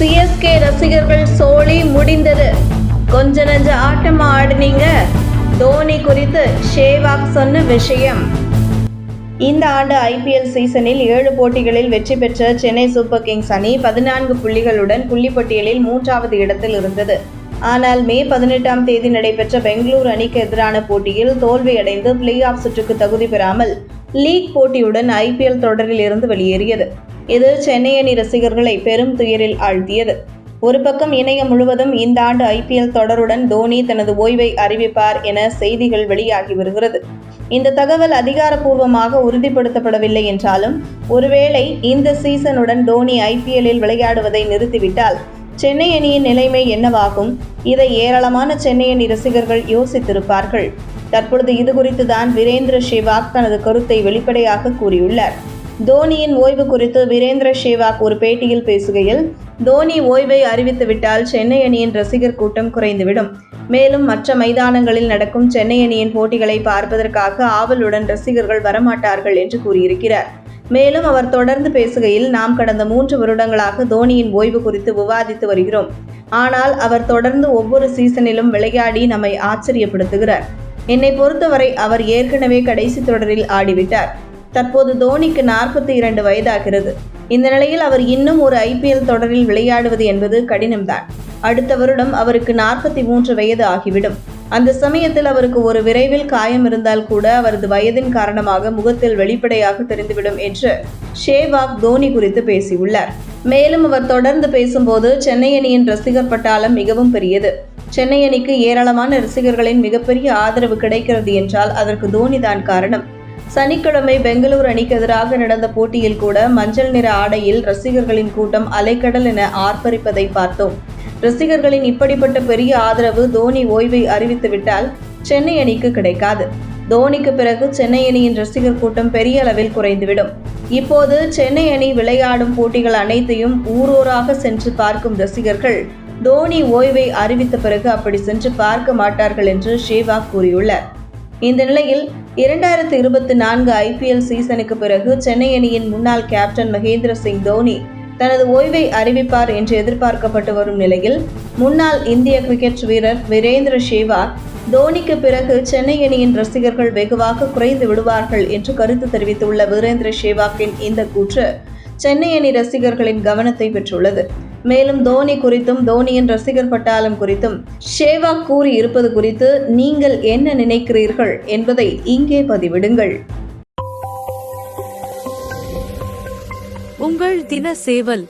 CSK ரசிகர்கள் சோழி முடிந்தது. கொஞ்ச நஞ்ச ஆட்டமா ஆடுனீங்க? தோனி குறித்து ஷேவாக் சொன்ன விஷயம். இந்த ஆண்டு ஐபிஎல் சீசனில் ஏழு போட்டிகளில் வெற்றி பெற்ற சென்னை சூப்பர் கிங்ஸ் அணி பதினான்கு புள்ளிகளுடன் புள்ளிப்பட்டியலில் மூன்றாவது இடத்தில் இருந்தது. ஆனால் மே பதினெட்டாம் தேதி நடைபெற்ற பெங்களூர் அணிக்கு எதிரான போட்டியில் தோல்வியடைந்து பிளே ஆஃப் சுற்றுக்கு தகுதி பெறாமல் லீக் போட்டியுடன் ஐபிஎல் தொடரில் இருந்து வெளியேறியது. இது சென்னை அணி ரசிகர்களை பெரும் துயரில் ஆழ்த்தியது. ஒரு பக்கம் இணையம் முழுவதும் இந்த ஆண்டு ஐபிஎல் தொடருடன் தோனி தனது ஓய்வை அறிவிப்பார் என செய்திகள் வெளியாகி வருகிறது. இந்த தகவல் அதிகாரப்பூர்வமாக உறுதிப்படுத்தப்படவில்லை என்றாலும் ஒருவேளை இந்த சீசனுடன் தோனி ஐபிஎல்லில் விளையாடுவதை நிறுத்திவிட்டால் சென்னை அணியின் நிலைமை என்னவாகும்? இதை ஏராளமான சென்னை அணி ரசிகர்கள் யோசித்திருப்பார்கள். தற்பொழுது இது குறித்து தான் வீரேந்திர சேவாக் தனது கருத்தை வெளிப்படையாக கூறியுள்ளார். தோனியின் ஓய்வு குறித்து வீரேந்திர சேவாக் ஒரு பேட்டியில் பேசுகையில் தோனி ஓய்வை அறிவித்துவிட்டால் சென்னை அணியின் ரசிகர் கூட்டம் குறைந்துவிடும். மேலும் மற்ற மைதானங்களில் நடக்கும் சென்னை அணியின் போட்டிகளை பார்ப்பதற்காக ஆவலுடன் ரசிகர்கள் வரமாட்டார்கள் என்று கூறியிருக்கிறார். மேலும் அவர் தொடர்ந்து பேசுகையில் நாம் கடந்த மூன்று வருடங்களாக தோனியின் ஓய்வு குறித்து விவாதித்து வருகிறோம். ஆனால் அவர் தொடர்ந்து ஒவ்வொரு சீசனிலும் விளையாடி நம்மை ஆச்சரியப்படுத்துகிறார். என்னை பொறுத்தவரை அவர் ஏற்கனவே கடைசி தொடரில் ஆடிவிட்டார். தற்போது தோனிக்கு நாற்பத்தி இரண்டு வயதாகிறது. இந்த நிலையில் அவர் இன்னும் ஒரு ஐபிஎல் தொடரில் விளையாடுவது என்பது கடினம்தான். அடுத்த வருடம் அவருக்கு நாற்பத்தி மூன்று வயது ஆகிவிடும். அந்த சமயத்தில் அவருக்கு ஒரு விரைவில் காயம் இருந்தால் கூட அவரது வயதின் காரணமாக முகத்தில் வெளிப்படையாக தெரிந்துவிடும் என்று ஷேவாக் தோனி குறித்து பேசியுள்ளார். மேலும் அவர் தொடர்ந்து பேசும்போது சென்னை அணியின் ரசிகர் பட்டாளம் மிகவும் பெரியது. சென்னை அணிக்கு ஏராளமான ரசிகர்களின் மிகப்பெரிய ஆதரவு கிடைக்கிறது என்றால் அதற்கு தோனி தான் காரணம். சனிக்கிழமை பெங்களூரு அணிக்கு எதிராக நடந்த போட்டியில் கூட மஞ்சள் நிற ஆடையில் ரசிகர்களின் கூட்டம் அலைக்கடல் என ஆர்ப்பரிப்பதை பார்த்தோம். ரசிகர்களின் இப்படிப்பட்ட பெரிய ஆதரவு தோனி ஓய்வை அறிவித்துவிட்டால் சென்னை அணிக்கு கிடைக்காது. தோனிக்கு பிறகு சென்னை அணியின் ரசிகர் கூட்டம் பெரிய அளவில் குறைந்துவிடும். இப்போது சென்னை அணி விளையாடும் போட்டிகள் அனைத்தையும் ஊரூராக சென்று பார்க்கும் ரசிகர்கள் தோனி ஓய்வை அறிவித்த பிறகு அப்படி சென்று பார்க்க மாட்டார்கள் என்று ஷேவாக் கூறியுள்ளார். இந்த நிலையில் இரண்டாயிரத்து இருபத்தி நான்கு ஐபிஎல் சீசனுக்கு பிறகு சென்னை அணியின் முன்னாள் கேப்டன் மகேந்திர சிங் தோனி தனது ஓய்வை அறிவிப்பார் என்று எதிர்பார்க்கப்பட்டு வரும் நிலையில் முன்னாள் இந்திய கிரிக்கெட் வீரர் வீரேந்திர சேவாக் தோனிக்கு பிறகு சென்னை அணியின் ரசிகர்கள் வெகுவாக குறைந்து விடுவார்கள் என்று கருத்து தெரிவித்துள்ள வீரேந்திர சேவாக்கின் இந்த கூற்று சென்னை அணி ரசிகர்களின் கவனத்தை பெற்றுள்ளது. மேலும் தோனி குறித்தும் தோனியின் ரசிகர் பட்டாளம் குறித்தும் ஷேவாக் கூறி இருப்பது குறித்து நீங்கள் என்ன நினைக்கிறீர்கள் என்பதை இங்கே பதிவிடுங்கள். உங்கள் தின சேவல்